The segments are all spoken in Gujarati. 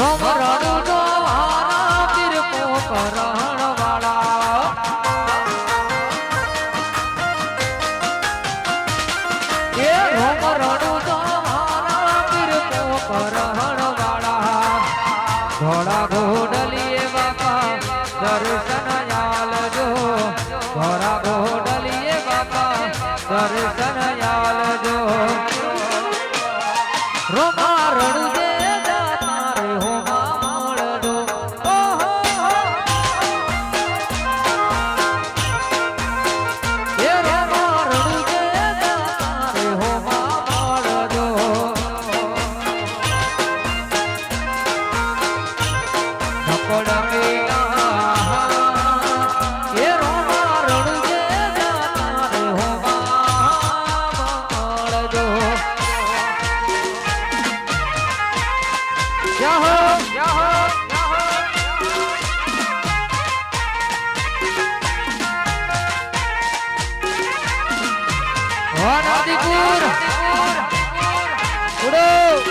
રોમ રણુજો હારા પીર પોકરણ વાળા એ રોમ હારા વાળા ધોળા ઘોડલીએ બાપા દર્શન દર્શન આલજો રોમા રણુજે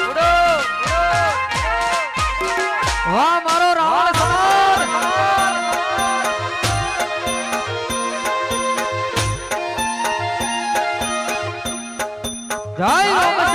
ઉડો વાહ મારો રાવણ સમાન જય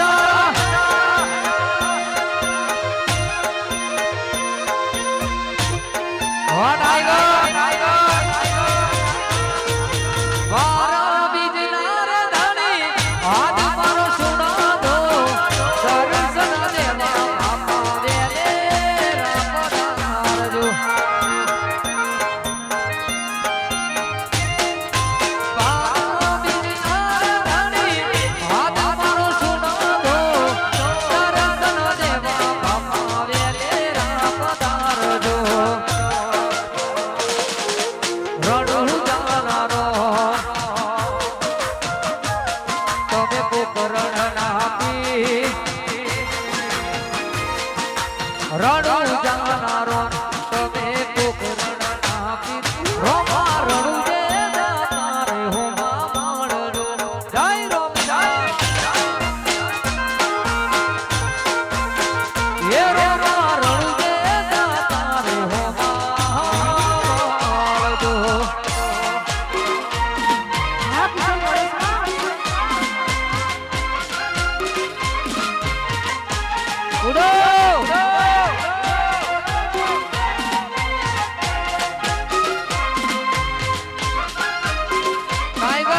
રણુ જાનારો તમે પોકરણ નાપી રોમા રણુ જે જાતા રે હોમા મળજો જય રોમ જય એ રોમા રણુ જે જાતા રે હોમા મળજો ઉડો Bye bye.